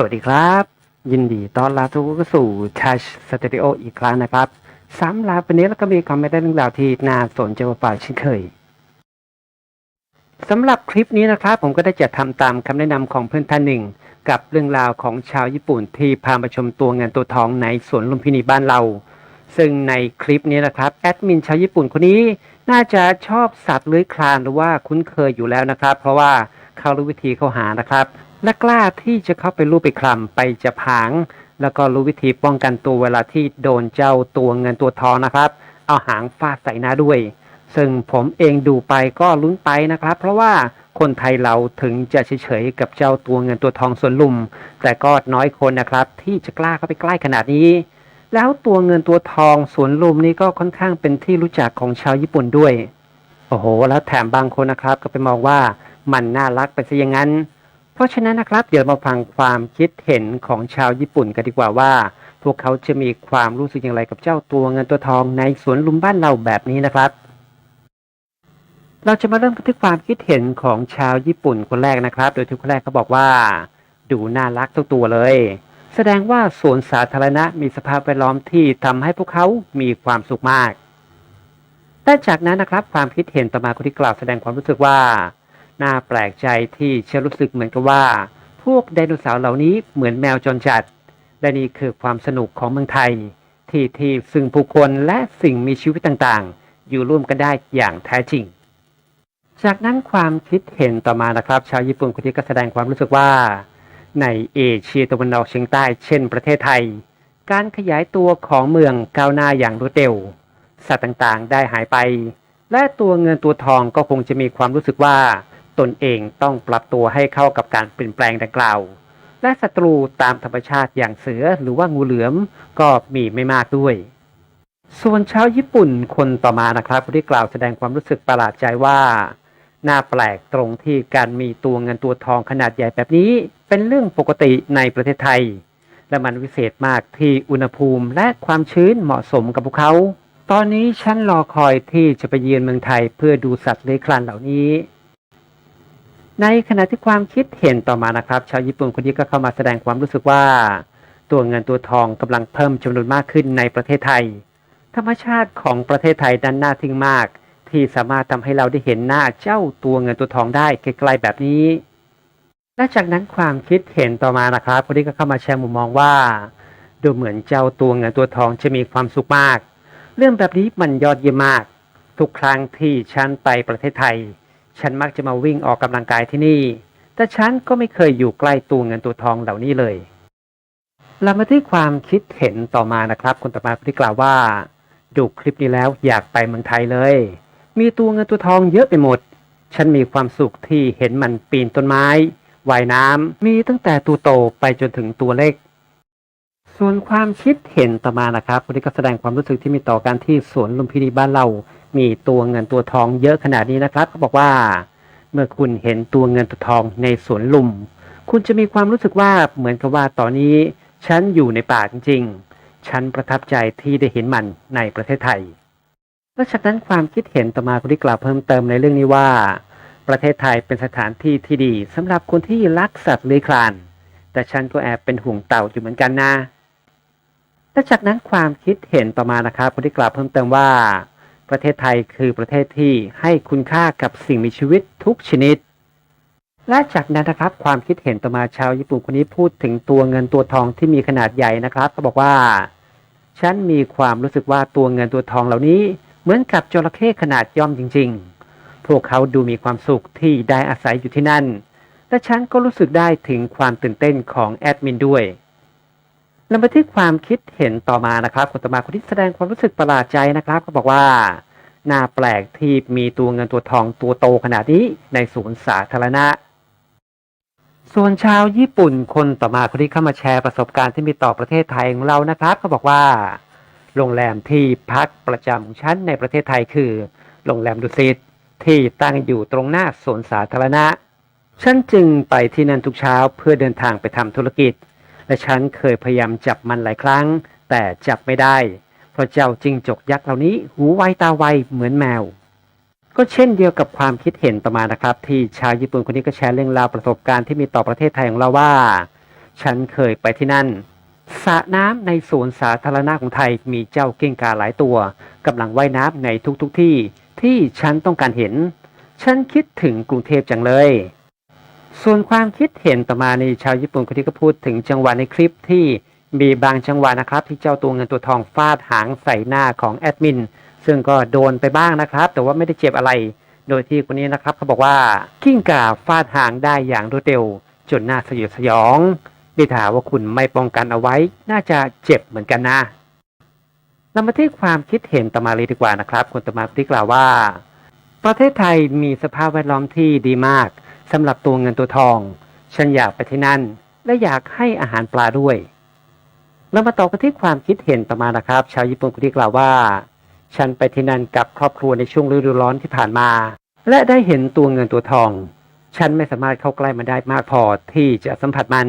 สวัสดีครับ ยินดีต้อนรับทุกคนเข้าสู่ Touch Studio อีกครั้งนะครับสำหรับวันนี้เราก็มีคอมเมนต์เรื่องราวที่น่าสนใจมาฝากเช่นเคยสำหรับคลิปนี้นะครับ ผมก็ได้จะทำตามคำแนะนำของเพื่อนท่านหนึ่ง กับเรื่องราวของชาวญี่ปุ่นที่พามาชมตัวเงินตัวทองในสวนลุมพินีบ้านเรา ซึ่งในคลิปนี้นะครับแอดมินชาวญี่ปุ่นคนนี้น่าจะชอบสัตว์เลื้อยคลานหรือว่าคุ้นเคยอยู่แล้วนะครับ เพราะว่าเขารู้วิธีเข้าหานะครับ และกล้าที่จะเข้าไปลูบไปคลำไปจะผาง แล้วก็รู้วิธีป้องกันตัวเวลาที่โดนเจ้าตัวเงินตัวทองนะครับ เอาหางฟาดใส่หน้าด้วย ซึ่งผมเองดูไปก็ลุ้นไปนะครับ เพราะว่าคนไทยเราถึงจะเฉยๆกับเจ้าตัวเงินตัวทองสวนลุม แต่ก็น้อยคนนะครับ ที่จะกล้าเข้าไปใกล้ขนาดนี้ แล้วตัวเงินตัวทองสวนลุมนี่ก็ค่อนข้างเป็นที่รู้จักของชาวญี่ปุ่นด้วย โอ้โห แล้วแถมบางคนนะครับ ก็ไปมองว่ามันน่ารักไปซะอย่างนั้น เพราะฉะนั้นนะครับ เดี๋ยวมาฟังความคิดเห็นของชาวญี่ปุ่นกันดีกว่าว่า พวกเขาจะมีความรู้สึกอย่างไรกับเจ้าตัวเงินตัวทองในสวนลุมบ้านเราแบบนี้นะครับ เราจะมาเริ่มกันที่ความคิดเห็นของชาวญี่ปุ่นคนแรกนะครับ โดยที่คนแรกเขาบอกว่า ดูน่ารักทุกตัวเลย แสดงว่าสวนสาธารณะมีสภาพแวดล้อมที่ทำให้พวกเขามีความสุขมากแต่จากนั้นนะครับ ความคิดเห็นต่อมาคนที่กล่าวแสดงความรู้สึกว่า น่าแปลกใจที่ฉันรู้สึกเหมือนกับว่า พวกไดโนเสาร์เหล่านี้เหมือนแมวจรจัด และนี่คือความสนุกของเมืองไทย ที่ที่ซึ่งผู้คนและสิ่งมีชีวิตต่างๆ อยู่ร่วมกันได้อย่างแท้จริง จากนั้นความคิดเห็นต่อมานะครับ ชาวญี่ปุ่นคนนี้ก็แสดงความรู้สึกว่า ในเอเชียตะวันออกเฉียงใต้เช่น ประเทศไทย การขยายตัวของเมืองก้าวหน้าอย่างรวดเร็วสัตว์ต่างๆ ได้หายไป และตัวเงินตัวทองก็คงจะมีความรู้สึกว่า ตนเองต้องปรับตัวให้เข้ากับการเปลี่ยนแปลงดังกล่าว และศัตรูตามธรรมชาติอย่างเสือหรือว่างูเหลือมก็มีไม่มากด้วย ส่วนชาวญี่ปุ่นคนต่อมานะครับที่กล่าวแสดงความรู้สึกประหลาดใจว่าน่าแปลกตรงที่การมีตัวเงินตัวทองขนาดใหญ่แบบนี้ เป็นเรื่องปกติในประเทศไทย และมันวิเศษมากที่อุณหภูมิและความชื้นเหมาะสมกับพวกเขา ตอนนี้ฉันรอคอยที่จะไปเยือนเมืองไทยเพื่อดูสัตว์เลื้อยคลานเหล่านี้ ในขณะที่ความคิดเห็นต่อมานะครับชาวญี่ปุ่นคนนี้ก็เข้ามาแสดงความรู้สึกว่า ตัวเงินตัวทองกำลังเพิ่มจำนวนมากขึ้นในประเทศไทย ธรรมชาติของประเทศไทยนั้นน่าทึ่งมาก ที่สามารถทำให้เราได้เห็นหน้าเจ้าตัวเงินตัวทองได้ไกลๆแบบนี้ และจากนั้นความคิดเห็นต่อมานะครับคนนี้ก็เข้ามาแชร์มุมมองว่า ดูเหมือนเจ้าตัวเงินตัวทองจะมีความสุขมาก เรื่องแบบนี้มันยอดเยี่ยมมาก ทุกครั้งที่ฉันไปประเทศไทย ฉันมักจะมาวิ่งออกกำลังกายที่นี่ แต่ฉันก็ไม่เคยอยู่ใกล้ตัวเงินตัวทองเหล่านี้เลยเรามาที่ความคิดเห็นต่อมานะครับ คนต่อมาที่กล่าวว่า ดูคลิปนี้แล้วอยากไปเมืองไทยเลย มีตัวเงินตัวทองเยอะไปหมด ฉันมีความสุขที่เห็นมันปีนต้นไม้ว่ายน้ำมีตั้งแต่ตัวโตไปจนถึงตัวเล็ก ส่วนความคิดเห็นต่อมานะครับคนที่ก็แสดงความรู้สึกที่มีต่อการที่สวนลุมพินีบ้านเรา มีตัวเงินตัวทองเยอะขนาดนี้นะครับเขาบอกว่า เมื่อคุณเห็นตัวเงินตัวทองในสวนลุม คุณจะมีความรู้สึกว่าเหมือนกับว่าตอนนี้ ฉันอยู่ในป่าจริงๆ ฉันประทับใจที่ได้เห็นมันในประเทศไทยและจากนั้นความคิดเห็นต่อมาคนที่กล่าวเพิ่มเติมในเรื่องนี้ว่า ประเทศไทยเป็นสถานที่ที่ดีสำหรับคนที่รักสัตว์เลื้อยคลาน แต่ฉันก็แอบเป็นห่วงเต่าอยู่เหมือนกันนะและจากนั้นความคิดเห็นต่อมานะครับคนที่กล่าวเพิ่มเติมว่า ประเทศไทยคือประเทศที่ให้คุณค่ากับสิ่งมีชีวิตทุกชนิด และจากนั้นนะครับความคิดเห็นต่อมาชาวญี่ปุ่นคนนี้พูดถึงตัวเงินตัวทองที่มีขนาดใหญ่นะครับเขาบอกว่า ฉันมีความรู้สึกว่าตัวเงินตัวทองเหล่านี้เหมือนกับจระเข้ขนาดย่อมจริง ๆ พวกเขาดูมีความสุขที่ได้อาศัยอยู่ที่นั่นและฉันก็รู้สึกได้ถึงความตื่นเต้นของแอดมินด้วย เรามาที่ความคิดเห็นต่อมานะครับคนต่อมาคนที่แสดงความรู้สึกประหลาดใจนะครับเขาบอกว่าน่าแปลกที่มีตัวเงินตัวทองตัวโตขนาดนี้ในสวนสาธารณะ ส่วนชาวญี่ปุ่นคนต่อมาคนที่เข้ามาแชร์ประสบการณ์ที่มีต่อประเทศไทยของเรานะครับเขาบอกว่า โรงแรมที่พักประจำของฉันในประเทศไทยคือ โรงแรมดุสิตที่ตั้งอยู่ตรงหน้าสวนสาธารณะ ฉันจึงไปที่นั่นทุกเช้าเพื่อเดินทางไปทำธุรกิจ และฉันเคยพยายามจับมันหลายครั้ง แต่จับไม่ได้ เพราะเจ้าจิงจกยักษ์เหล่านี้ หูไวตาไวเหมือนแมว ก็เช่นเดียวกับความคิดเห็นต่อมานะครับ ที่ชาวญี่ปุ่นคนนี้ก็แชร์เรื่องราวประสบการณ์ที่มีต่อประเทศไทยของเราว่า ฉันเคยไปที่นั่นสระน้ำในสวนสาธารณะของไทยมีเจ้าเก้งกาหลายตัวกำลังว่ายน้ำในทุกๆทที่ที่ฉันต้องการเห็น ฉันคิดถึงกรุงเทพจังเลย ส่วนความคิดเห็นต่อมาในชาวญี่ปุ่นคนที่ก็พูดถึงจังหวะในคลิปที่มีบางจังหวะนะครับ ที่เจ้าตัวเงินตัวทองฟาดหางใส่หน้าของแอดมินซึ่งก็โดนไปบ้างนะครับ แต่ว่าไม่ได้เจ็บอะไร โดยที่คนนี้นะครับเขาบอกว่ากิ้งก่าฟาดหางได้อย่างรวดเร็วจนน่าสยดสยองดิถามว่าคุณไม่ป้องกันเอาไว้ น่าจะเจ็บเหมือนกันนะเรามาที่ความคิดเห็นต่อมาเลยดีกว่านะครับคุณต่อมาที่กล่าวว่า ประเทศไทยมีสภาพแวดล้อมที่ดีมาก สำหรับตัวเงินตัวทอง ฉันอยากไปที่นั่น และอยากให้อาหารปลาด้วยเรามาต่อกันที่ความคิดเห็นต่อมานะครับ ชาวญี่ปุ่นคนที่กล่าวว่า ฉันไปที่นั่นกับครอบครัวในช่วงฤดูร้อนที่ผ่านมา และได้เห็นตัวเงินตัวทอง ฉันไม่สามารถเข้าใกล้มันได้มากพอที่จะสัมผัสมัน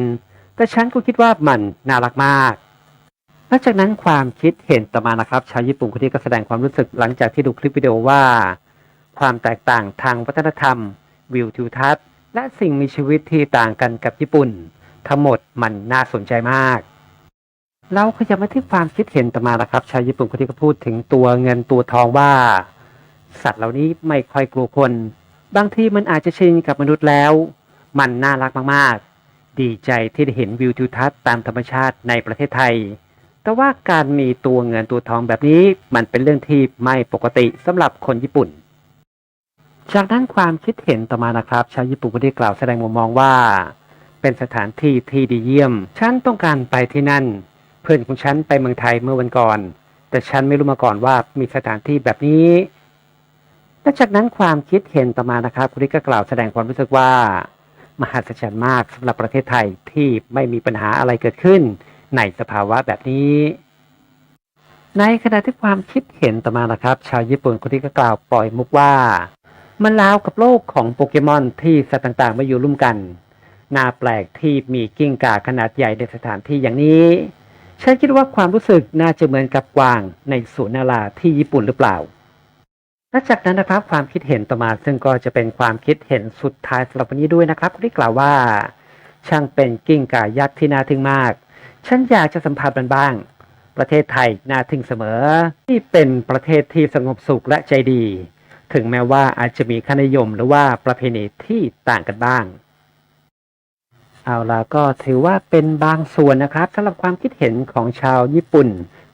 แต่ฉันก็คิดว่ามันน่ารักมากหลังจากนั้นความคิดเห็นต่อมานะครับชาวญี่ปุ่นคนนี้ก็แสดงความรู้สึกหลังจากที่ดูคลิปวิดีโอว่า ความแตกต่างทางวัฒนธรรม วิวทิวทัศน์ และสิ่งมีชีวิตที่ต่างกันกับญี่ปุ่น ทั้งหมดมันน่าสนใจมาก เราขยับมาที่ความคิดเห็นต่อมานะครับ ชาวญี่ปุ่นคนที่ก็พูดถึงตัวเงินตัวทองว่า สัตว์เหล่านี้ไม่ค่อยกลัวคน บางทีมันอาจจะชินกับมนุษย์แล้ว มันน่ารักมากๆ ดีใจที่ได้เห็นวิวทิวทัศน์ตามธรรมชาติในประเทศไทย แต่ว่าการมีตัวเงินตัวทองแบบนี้ มันเป็นเรื่องที่ไม่ปกติสำหรับคนญี่ปุ่น จากนั้นความคิดเห็นต่อมานะครับ ชาวญี่ปุ่นก็ได้กล่าวแสดงมุมมองว่า เป็นสถานที่ที่ดีเยี่ยม ฉันต้องการไปที่นั่น เพื่อนของฉันไปเมืองไทยเมื่อวันก่อน แต่ฉันไม่รู้มาก่อนว่ามีสถานที่แบบนี้และจากนั้นความคิดเห็นต่อมานะครับคุณลิก็กล่าวแสดงความรู้สึกว่า มหัศจรรย์มากสำหรับประเทศไทยที่ไม่มีปัญหาอะไรเกิดขึ้น ในสภาวะแบบนี้ ในขณะที่ความคิดเห็นต่อมานะครับ ชาวญี่ปุ่นคนที่ก็กล่าวปล่อยมุกว่า มันราวกับโลกของโปเกมอนที่สัตว์ต่างๆมาอยู่ร่วมกัน น่าแปลกที่มีกิ้งก่าขนาดใหญ่ในสถานที่อย่างนี้ ฉันคิดว่าความรู้สึกน่าจะเหมือนกับกวางในสวนนาราที่ญี่ปุ่นหรือเปล่าและจากนั้นนะครับความคิดเห็นต่อมาซึ่งก็จะเป็นความคิดเห็นสุดท้ายสำหรับวันนี้ด้วยนะครับที่กล่าวว่า ช่างเป็นกิ้งก่ายักษ์ที่น่าทึ่งมาก ฉันอยากจะสัมผัสมันบ้าง ประเทศไทยน่าทึ่งเสมอ ที่เป็นประเทศที่สงบสุขและใจดี ถึงแม้ว่าอาจจะมีค่านิยมหรือว่าประเพณีที่ต่างกันบ้าง เอาล่ะก็ถือว่าเป็นบางส่วนนะครับสำหรับความคิดเห็นของชาวญี่ปุ่น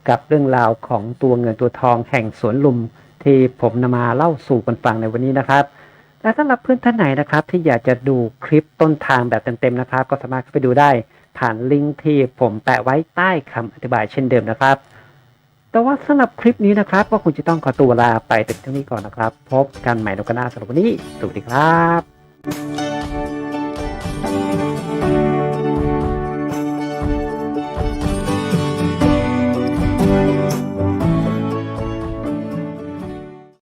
กับเรื่องราวของตัวเงินตัวทองแห่งสวนลุม ที่ผมนำมาเล่าสู่กันฟังในวันนี้นะครับและสำหรับเพื่อนท่านไหนนะครับ ที่อยากจะดูคลิปต้นทางแบบเต็มๆนะครับ ก็สามารถเข้าไปดูได้ผ่านลิงก์ที่ผมแปะไว้ใต้คำอธิบายเช่นเดิมนะครับ แต่ว่าสำหรับคลิปนี้นะครับ ก็คงจะต้องขอตัวลาไปแต่เท่านี้ก่อนนะครับ พบกันใหม่ในโอกาสหน้าสำหรับวันนี้สวัสดีครับ